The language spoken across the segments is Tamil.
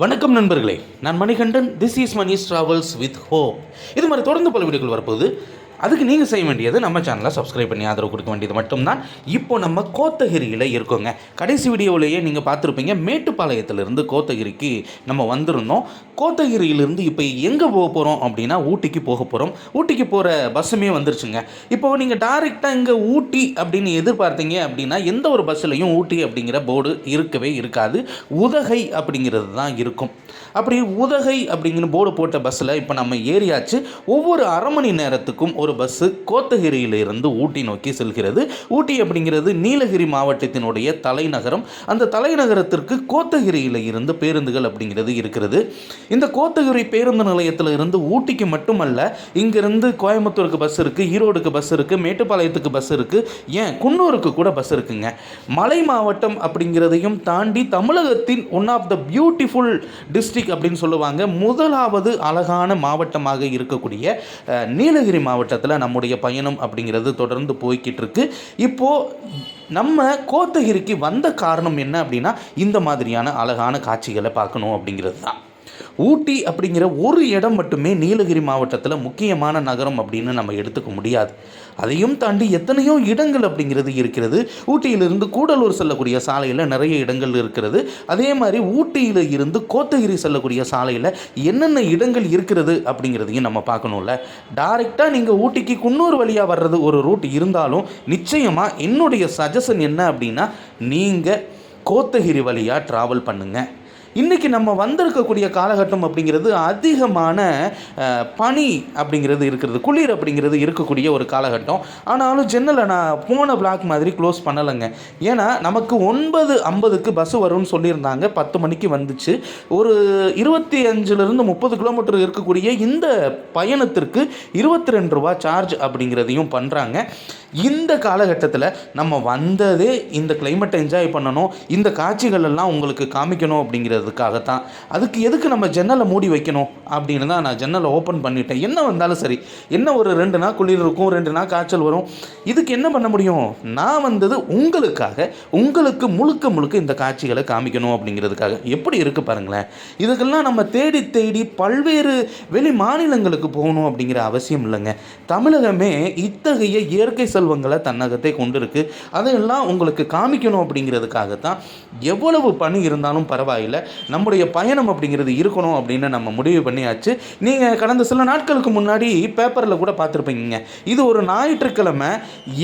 வணக்கம் நண்பர்களே நான் Manikandan. This is Mani's travels with hope இது மாதிரி தொடர்ந்து பல வீடுகள் வரப்போகுது. அதுக்கு நீங்கள் செய்ய வேண்டியது நம்ம சேனலை சப்ஸ்கிரைப் பண்ணி ஆதரவு கொடுக்க வேண்டியது மட்டும்தான். இப்போ நம்ம கோத்தகிரியில் இருக்கோங்க. கடைசி வீடியோவிலேயே நீங்கள் பார்த்துருப்பீங்க மேட்டுப்பாளையத்திலிருந்து கோத்தகிரிக்கு நம்ம வந்திருந்தோம். கோத்தகிரியிலிருந்து இப்போ எங்கே போக போகிறோம் அப்படின்னா ஊட்டிக்கு போக போகிறோம் ஊட்டிக்கு போகிற பஸ்ஸுமே வந்துருச்சுங்க. இப்போ நீங்கள் டைரெக்டாக இங்கே ஊட்டி அப்படின்னு எதிர்பார்த்தீங்க அப்படின்னா எந்த ஒரு பஸ்ஸுலையும் ஊட்டி அப்படிங்கிற போர்டு இருக்கவே இருக்காது. உதகை அப்படிங்கிறது தான் இருக்கும். அப்படி உதகை அப்படிங்கிற போர்டு போட்ட பஸ்ஸில் இப்போ நம்ம ஏறியாச்சு. ஒவ்வொரு அரை மணி நேரத்துக்கும் ஒரு பஸ்ஸு கோத்தகிரியிலிருந்து ஊட்டி நோக்கி செல்கிறது. ஊட்டி அப்படிங்கிறது நீலகிரி மாவட்டத்தினுடைய தலைநகரம். அந்த தலைநகரத்திற்கு கோத்தகிரியில் இருந்து பேருந்துகள் அப்படிங்கிறது இருக்கிறது. இந்த கோத்தகிரி பேருந்து நிலையத்தில் இருந்து ஊட்டிக்கு மட்டுமல்ல இங்கிருந்து கோயம்புத்தூருக்கு பஸ் இருக்குது ஈரோடுக்கு பஸ் இருக்குது மேட்டுப்பாளையத்துக்கு பஸ் இருக்குது ஏன் குன்னூருக்கு கூட பஸ் இருக்குங்க. மலை மாவட்டம் அப்படிங்கிறதையும் தாண்டி தமிழகத்தின் one of the beautiful district அப்படின்னு சொல்லுவாங்க. முதலாவது அழகான மாவட்டமாக இருக்கக்கூடிய நீலகிரி நீலகிரி மாவட்டத்தில் நம்முடைய பயணம் அப்படிங்கிறது தொடர்ந்து போய்கிட்டு இருக்கு இப்போது நம்ம கோத்தகிரிக்கு வந்த காரணம் என்ன அப்படின்னா இந்த மாதிரியான அழகான காட்சிகளை பார்க்கணும் அப்படிங்கிறது தான். ஊட்டி அப்படிங்கிற ஒரு இடம் மட்டுமே நீலகிரி மாவட்டத்தில் முக்கியமான நகரம் அப்படின்னு நம்ம எடுத்துக்க முடியாது. அதையும் தாண்டி எத்தனையோ இடங்கள் அப்படிங்கிறது இருக்கிறது. ஊட்டியிலிருந்து கூடலூர் செல்லக்கூடிய சாலையில் நிறைய இடங்கள் இருக்கிறது. அதே மாதிரி ஊட்டியில் இருந்து கோத்தகிரி செல்லக்கூடிய சாலையில் என்னென்ன இடங்கள் இருக்கிறது அப்படிங்கிறதையும் நம்ம பார்க்கணும்ல. டைரெக்டாக நீங்கள் ஊட்டிக்கு குன்னூர் வழியாக வர்றது ஒரு ரூட் இருந்தாலும் நிச்சயமாக என்னுடைய சஜஷன் என்ன அப்படின்னா நீங்கள் கோத்தகிரி வழியாக ட்ராவல் பண்ணுங்கள் இன்றைக்கி நம்ம வந்திருக்கக்கூடிய காலகட்டம் அப்படிங்கிறது அதிகமான பனி அப்படிங்கிறது இருக்கிறது குளிர் அப்படிங்கிறது இருக்கக்கூடிய ஒரு காலகட்டம். ஆனாலும் ஜன்னலை நான் போன பிளாக் மாதிரி க்ளோஸ் பண்ணலைங்க. ஏன்னா நமக்கு ஒன்பது ஐம்பதுக்கு பஸ் வரும்னு சொல்லியிருந்தாங்க. பத்து மணிக்கு வந்துச்சு. ஒரு இருபத்தி அஞ்சுலேருந்து முப்பது கிலோமீட்டர் இருக்கக்கூடிய இந்த பயணத்திற்கு இருபத்தி ரெண்டு ரூபா சார்ஜ் அப்படிங்கிறதையும் பண்ணுறாங்க இந்த காலகட்டத்தில் நம்ம வந்ததே இந்த கிளைமேட்டை என்ஜாய் பண்ணணும். இந்த காட்சிகள் எல்லாம் உங்களுக்கு காமிக்கணும் அப்படிங்கிறதுக்காகத்தான். அதுக்கு எதுக்கு நம்ம ஜன்னலை மூடி வைக்கணும் அப்படின்னு தான் நான் ஜன்னலை ஓப்பன் பண்ணிட்டேன். என்ன வந்தாலும் சரி. என்ன ஒரு ரெண்டு நாள் குளிர் இருக்கும் ரெண்டு நாள் காய்ச்சல் வரும். இதுக்கு என்ன பண்ண முடியும்? நான் வந்தது உங்களுக்காக உங்களுக்கு முழுக்க முழுக்க இந்த காட்சிகளை காமிக்கணும் அப்படிங்கிறதுக்காக. எப்படி இருக்கு பாருங்களேன். இதுக்கெல்லாம் நம்ம தேடி தேடி பல்வேறு வெளி மாநிலங்களுக்கு போகணும் அப்படிங்கிற அவசியம் இல்லைங்க. தமிழகமே இத்தகைய இயற்கை செல்வங்களை தன்னகத்தை கொண்டிருக்கு. அதையெல்லாம் உங்களுக்கு காமிக்கணும் அப்படிங்கிறதுக்காகத்தான் எவ்வளவு பணி இருந்தாலும் பரவாயில்லை. நம்முடைய பயணம் அப்படிங்கிறது இருக்கணும் அப்படின்னு நம்ம முடிவு பண்ணியாச்சு. நீங்கள் கடந்த சில நாட்களுக்கு முன்னாடி பேப்பரில் கூட பார்த்துருப்பீங்க. இது ஒரு ஞாயிற்றுக்கிழமை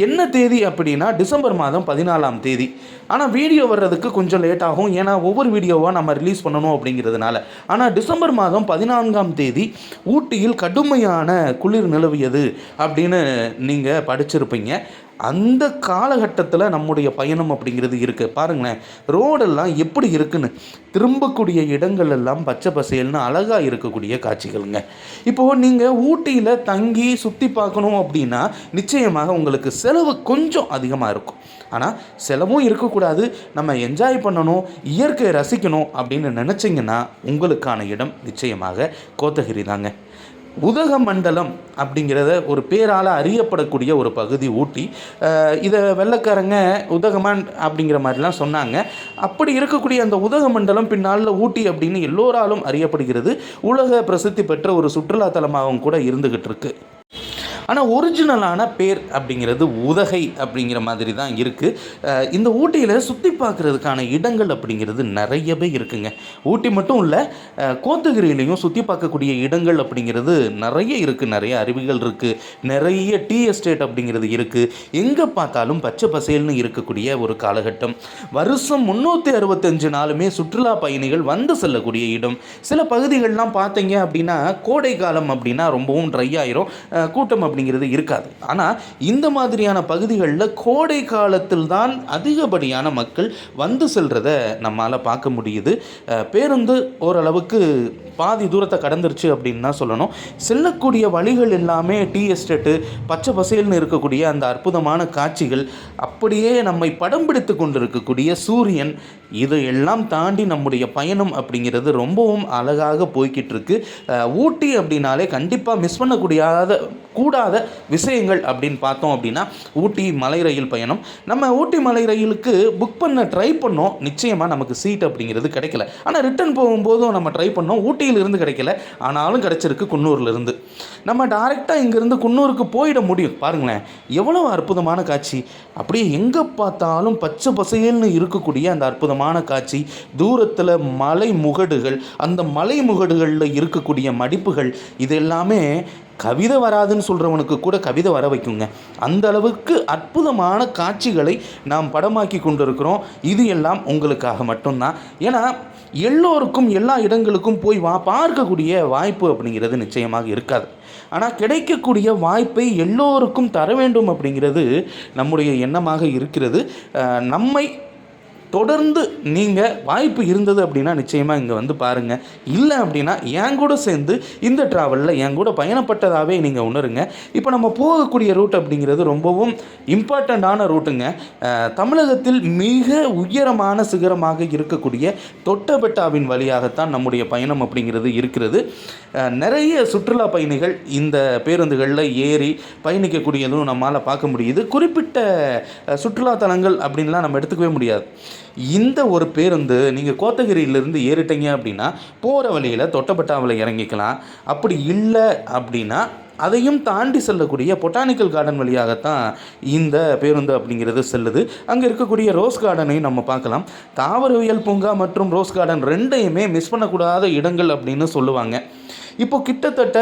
என்ன தேதி அப்படின்னா டிசம்பர் மாதம் பதினாலாம் தேதி. ஆனால் வீடியோ வர்றதுக்கு கொஞ்சம் லேட் ஆகும். ஏன்னா ஒவ்வொரு வீடியோவாக நம்ம ரிலீஸ் பண்ணணும் அப்படிங்கிறதுனால. ஆனால் டிசம்பர் மாதம் பதினான்காம் தேதி ஊட்டியில் கடுமையான குளிர் நிலவியது அப்படின்னு நீங்கள் படிச்சிருப்பீங்க. அந்த காலகட்டத்தில் நம்முடைய பயணம் அப்படிங்கிறது இருக்குது பாருங்களேன் ரோடெல்லாம் எப்படி இருக்குன்னு திரும்பக்கூடிய இடங்கள் எல்லாம் பச்சை பசேல்னு அழகாக இருக்கக்கூடிய காட்சிகளுங்க. இப்போது நீங்கள் ஊட்டியில் தங்கி சுற்றி பார்க்கணும் அப்படின்னா நிச்சயமாக உங்களுக்கு செலவு கொஞ்சம் அதிகமாக இருக்கும். ஆனால் செலவும் இருக்கக்கூடாது. நம்ம என்ஜாய் பண்ணணும் இயற்கையை ரசிக்கணும் அப்படின்னு நினச்சிங்கன்னா உங்களுக்கான இடம் நிச்சயமாக கோத்தகிரி தாங்க உதகமண்டலம் அப்படிங்கிறத ஒரு பேரால் அறியப்படக்கூடிய ஒரு பகுதி ஊட்டி. இதை வெள்ளக்காரங்க உதகமான் அப்படிங்கிற மாதிரிலாம் சொன்னாங்க. அப்படி இருக்கக்கூடிய அந்த உதகமண்டலம் பின்னால் ஊட்டி அப்படின்னு எல்லோராலும் அறியப்படுகிறது. உலக பிரசித்தி பெற்ற ஒரு சுற்றுலாத்தலமாகவும் கூட இருந்துகிட்டு இருக்குது ஆனால் ஒரிஜினலான பேர் அப்படிங்கிறது உதகை அப்படிங்கிற மாதிரி தான் இருக்குது இந்த ஊட்டியில் சுற்றி பார்க்குறதுக்கான இடங்கள் அப்படிங்கிறது நிறையவே இருக்குங்க. ஊட்டி மட்டும் இல்லை கோத்தகிரியிலையும் சுற்றி பார்க்கக்கூடிய இடங்கள் அப்படிங்கிறது நிறைய இருக்குது நிறைய அருவிகள் இருக்குது நிறைய டீ எஸ்டேட் அப்படிங்கிறது இருக்குது எங்கே பார்த்தாலும் பச்சை பசேல்னு இருக்கக்கூடிய ஒரு காலகட்டம். வருஷம் முந்நூற்றி அறுபத்தஞ்சு நாளுமே சுற்றுலா பயணிகள் வந்து செல்லக்கூடிய இடம். சில பகுதிகள்லாம் பார்த்தீங்க அப்படின்னா கோடை காலம் அப்படின்னா ரொம்பவும் ட்ரை ஆயிரும். கூட்டம் அப்படிங்கிறது இருக்காது. ஆனால் இந்த மாதிரியான பகுதிகளில் கோடை காலத்தில் தான் அதிகப்படியான மக்கள் வந்து செல்றத நம்மால் பார்க்க முடியுது. பேருந்து ஓரளவுக்கு பாதி தூரத்தை கடந்துருச்சு அப்படின்னு தான் சொல்லணும். செல்லக்கூடிய வழிகள் எல்லாமே டீ எஸ்டேட்டு பச்சை பசேல்னு இருக்கக்கூடிய அந்த அற்புதமான காட்சிகள் அப்படியே நம்மை படம் பிடித்து கொண்டிருக்கக்கூடிய சூரியன் இதையெல்லாம் தாண்டி நம்முடைய பயணம் அப்படிங்கிறது ரொம்பவும் அழகாக போய்கிட்டு இருக்கு ஊட்டி அப்படின்னாலே கண்டிப்பாக மிஸ் பண்ணக்கூடியாத கூடாத விஷயங்கள் அப்படின்னு பார்த்தோம் அப்படின்னா ஊட்டி மலை ரயில் பயணம். நம்ம ஊட்டி மலை ரயிலுக்கு புக் பண்ண ட்ரை பண்ணோம். நிச்சயமாக நமக்கு சீட் அப்படிங்கிறது கிடைக்கல. ஆனால் ரிட்டர்ன் போகும்போதும் நம்ம ட்ரை பண்ணோம். ஊட்டி ஊட்டியிலிருந்து கிடைக்கல ஆனாலும் கிடச்சிருக்கு குன்னூர்லேருந்து. நம்ம டேரெக்டாக இங்கேருந்து குன்னூருக்கு போயிட முடியும். பாருங்களேன் எவ்வளோ அற்புதமான காட்சி. அப்படியே எங்கே பார்த்தாலும் பச்சை பசேல்னு இருக்கக்கூடிய அந்த அற்புதமான காட்சி. தூரத்தில் மலை முகடுகள் அந்த மலை முகடுகளில் இருக்கக்கூடிய மடிப்புகள் இது எல்லாமே கவிதை வராதுன்னு சொல்கிறவனுக்கு கூட கவிதை வர வைக்குங்க. அந்த அளவுக்கு அற்புதமான காட்சிகளை நாம் படமாக்கி கொண்டிருக்கிறோம். இது எல்லாம் உங்களுக்காக மட்டும்தான். ஏன்னா எல்லோருக்கும் எல்லா இடங்களுக்கும் போய் வா பார்க்கக்கூடிய வாய்ப்பு அப்படிங்கிறது நிச்சயமாக இருக்காது. ஆனால் கிடைக்கக்கூடிய வாய்ப்பை எல்லோருக்கும் தர வேண்டும் அப்படிங்கிறது நம்முடைய எண்ணமாக இருக்கிறது. நம்மை தொடர்ந்து நீங்கள் வாய்ப்பு இருந்தது அப்படின்னா நிச்சயமாக இங்கே வந்து பாருங்கள் இல்லை அப்படின்னா என் கூட சேர்ந்து இந்த ட்ராவலில் என் கூட பயணப்பட்டதாகவே நீங்கள் உணருங்க. இப்போ நம்ம போகக்கூடிய ரூட் அப்படிங்கிறது ரொம்பவும் இம்பார்ட்டண்ட்டான ரூட்டுங்க தமிழகத்தில் மிக உயரமான சிகரமாக இருக்கக்கூடிய தொட்டபெட்டாவின் வழியாகத்தான் நம்முடைய பயணம் அப்படிங்கிறது இருக்கிறது. நிறைய சுற்றுலா பயணிகள் இந்த பேருந்துகளில் ஏறி பயணிக்கக்கூடியதும் நம்மால் பார்க்க முடியுது. குறிப்பிட்ட சுற்றுலா தலங்கள் அப்படின்லாம் நம்ம எடுத்துக்கவே முடியாது. இந்த ஒரு பேருந்து நீங்கள் கோத்தகிரியிலேருந்து ஏறிட்டீங்க அப்படின்னா போகிற வழியில் தொட்டபெட்டாவில் இறங்கிக்கலாம். அப்படி இல்லை அப்படின்னா அதையும் தாண்டி செல்லக்கூடிய பொட்டானிக்கல் கார்டன் வழியாகத்தான் இந்த பேருந்து அப்படிங்கிறது செல்லுது. அங்கே இருக்கக்கூடிய ரோஸ் கார்டனையும் நம்ம பார்க்கலாம். தாவரவியல் பூங்கா மற்றும் ரோஸ் கார்டன் ரெண்டையுமே மிஸ் பண்ணக்கூடாத இடங்கள் அப்படின்னு சொல்லுவாங்க. இப்போ கிட்டத்தட்ட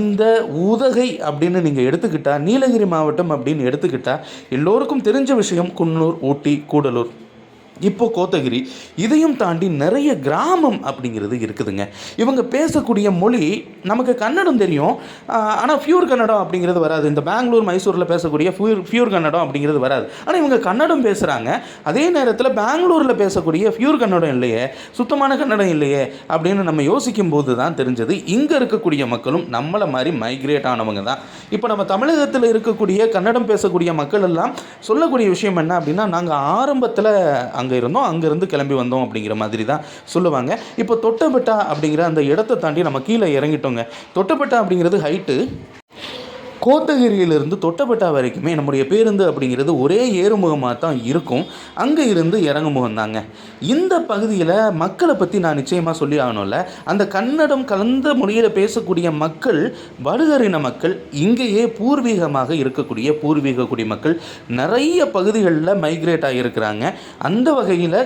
இந்த உதகை அப்படின்னு நீங்கள் எடுத்துக்கிட்டால் நீலகிரி மாவட்டம் அப்படின்னு எடுத்துக்கிட்டால் எல்லோருக்கும் தெரிஞ்ச விஷயம் குன்னூர் ஊட்டி கூடலூர். இப்போ கோத்தகிரி இதையும் தாண்டி நிறைய கிராமம் அப்படிங்கிறது இருக்குதுங்க. இவங்க பேசக்கூடிய மொழி நமக்கு கன்னடம் தெரியும். ஆனால் ஃபியூர் கன்னடம் அப்படிங்கிறது வராது. இந்த பெங்களூர் மைசூரில் பேசக்கூடிய ஃபியூர் ஃபியூர் கன்னடம் அப்படிங்கிறது வராது. ஆனால் இவங்க கன்னடம் பேசுகிறாங்க அதே நேரத்தில் பெங்களூரில் பேசக்கூடிய ஃபியூர் கன்னடம் இல்லையே சுத்தமான கன்னடம் இல்லையே அப்படின்னு நம்ம யோசிக்கும் போது தான் தெரிஞ்சது. இங்கே இருக்கக்கூடிய மக்களும் நம்மளை மாதிரி மைக்ரேட் ஆனவங்க தான். இப்போ நம்ம தமிழகத்தில் இருக்கக்கூடிய கன்னடம் பேசக்கூடிய மக்கள் எல்லாம் சொல்லக்கூடிய விஷயம் என்ன அப்படின்னா நாங்கள் ஆரம்பத்தில் அங்கே இருந்தோம் அங்கேருந்து கிளம்பி வந்தோம் அப்படிங்கிற மாதிரி தான் சொல்லுவாங்க. இப்போ தொட்டபெட்டா அப்படிங்கிற அந்த இடத்த தாண்டி நம்ம கீழே இறங்கிட்டோங்க. தொட்டபெட்டா அப்படிங்கிறது ஹைட்டு கோத்தகிரியிலிருந்து தொட்டபெட்டா வரைக்குமே நம்முடைய பேருந்து அப்படிங்கிறது ஒரே ஏறுமுகமாக தான் இருக்கும். அங்கே இருந்து இறங்குமுகம் தாங்க. இந்த பகுதியில் மக்களை பற்றி நான் நிச்சயமாக சொல்லி ஆகணும்ல. அந்த கன்னடம் கலந்த மொழியில் பேசக்கூடிய மக்கள் வடுகரின மக்கள் இங்கேயே பூர்வீகமாக இருக்கக்கூடிய பூர்வீக குடிமக்கள் நிறைய பகுதிகளில் மைக்ரேட் ஆகியிருக்கிறாங்க. அந்த வகையில்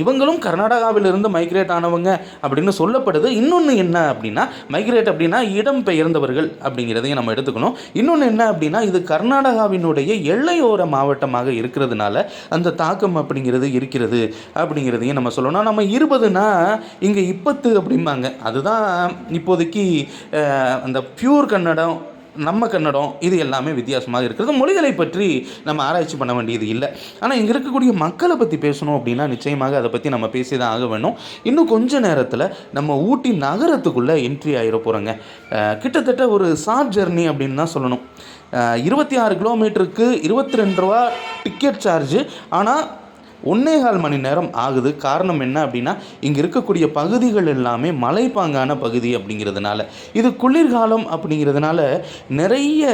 இவங்களும் கர்நாடகாவிலிருந்து மைக்ரேட் ஆனவங்க அப்படின்னு சொல்லப்படுது. இன்னொன்று என்ன அப்படின்னா மைக்ரேட் அப்படின்னா இடம் பெயர்ந்தவர்கள் அப்படிங்கிறதையும் நம்ம எடுத்துக்கணும். இன்னொன்று என்ன அப்படின்னா இது கர்நாடகாவினுடைய எல்லையோர மாவட்டமாக இருக்கிறதுனால அந்த தாக்கம் அப்படிங்கிறது இருக்கிறது அப்படிங்கிறதையும் நம்ம சொல்லணும். நம்ம இருபதுனா இங்கே இப்பத்து அப்படிம்பாங்க. அதுதான் இப்போதைக்கு அந்த பியூர் கன்னடம் நம்ம கன்னடம் இது எல்லாமே வித்தியாசமாக இருக்கிறது. மொழிகளை பற்றி நம்ம ஆராய்ச்சி பண்ண வேண்டியது இல்லை. ஆனால் இங்கே இருக்கக்கூடிய மக்களை பற்றி பேசணும் அப்படின்னா நிச்சயமாக அதை பற்றி நம்ம பேசி தான் ஆக வேணும். இன்னும் கொஞ்ச நேரத்தில் நம்ம ஊட்டி நகரத்துக்குள்ளே என்ட்ரி ஆகிட போகிறோங்க கிட்டத்தட்ட ஒரு சார் ஜெர்னி அப்படின்னு தான் சொல்லணும். இருபத்தி ஆறு கிலோமீட்டருக்கு இருபத்தி ரெண்டு ரூபா டிக்கெட் சார்ஜு ஆனால் ஒன்னே கால் மணி நேரம் ஆகுது. காரணம் என்ன அப்படின்னா இங்கே இருக்கக்கூடிய பகுதிகள் எல்லாமே மலைப்பாங்கான பகுதி அப்படிங்கிறதுனால. இது குளிர்காலம் அப்படிங்கிறதுனால நிறைய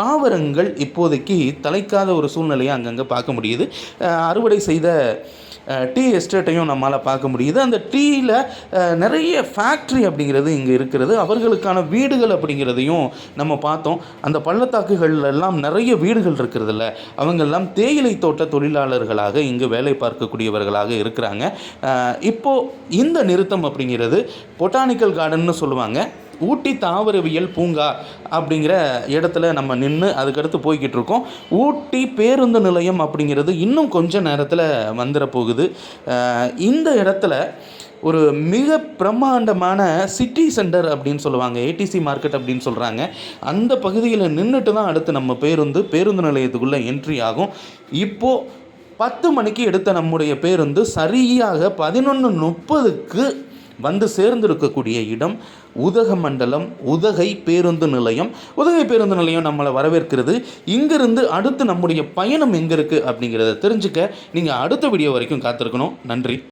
தாவரங்கள் இப்போதைக்கு தலைக்காத ஒரு சூழ்நிலையை அங்கங்கே பார்க்க முடியுது. அறுவடை செய்த டீ எஸ்டேட்டையும் நம்மளால் பார்க்க முடியுது அந்த டீயில் நிறைய ஃபேக்ட்ரி அப்படிங்கிறது இங்கே இருக்கிறது. அவர்களுக்கான வீடுகள் அப்படிங்கிறதையும் நம்ம பார்த்தோம். அந்த பள்ளத்தாக்குகள் எல்லாம் நிறைய வீடுகள் இருக்கிறதுல அவங்கெல்லாம் தேயிலை தோட்ட தொழிலாளர்களாக இங்கு வேலை பார்க்கக்கூடியவர்களாக இருக்கிறாங்க. இப்போது இந்த நிறுத்தம் அப்படிங்கிறது பொட்டானிக்கல் கார்டன்னு சொல்லுவாங்க. ஊட்டி தாவரவியல் பூங்கா அப்படிங்கிற இடத்துல நம்ம நின்று அதுக்கடுத்து போய்கிட்டு இருக்கோம். ஊட்டி பேருந்து நிலையம் அப்படிங்கிறது இன்னும் கொஞ்ச நேரத்தில் வந்துட போகுது. இந்த இடத்துல ஒரு மிக பிரம்மாண்டமான சிட்டி சென்டர் அப்படின்னு சொல்லுவாங்க. ஏடிசி மார்க்கெட் அப்படின்னு சொல்கிறாங்க அந்த பகுதியில் நின்றுட்டு தான் அடுத்து நம்ம பேருந்து பேருந்து நிலையத்துக்குள்ளே என்ட்ரி ஆகும். இப்போது பத்து மணிக்கு எடுத்த நம்முடைய பேருந்து சரியாக பதினொன்று முப்பதுக்கு வந்து சேர்ந்திருக்கக்கூடிய இடம் உதகமண்டலம் உதகை பேருந்து நிலையம். உதகை பேருந்து நிலையம் நம்மளை வரவேற்கிறது. இங்கிருந்து அடுத்து நம்முடைய பயணம் எங்கே இருக்குது அப்படிங்கிறத தெரிஞ்சுக்க நீங்கள் அடுத்த வீடியோ வரைக்கும் காத்திருக்கணும். நன்றி.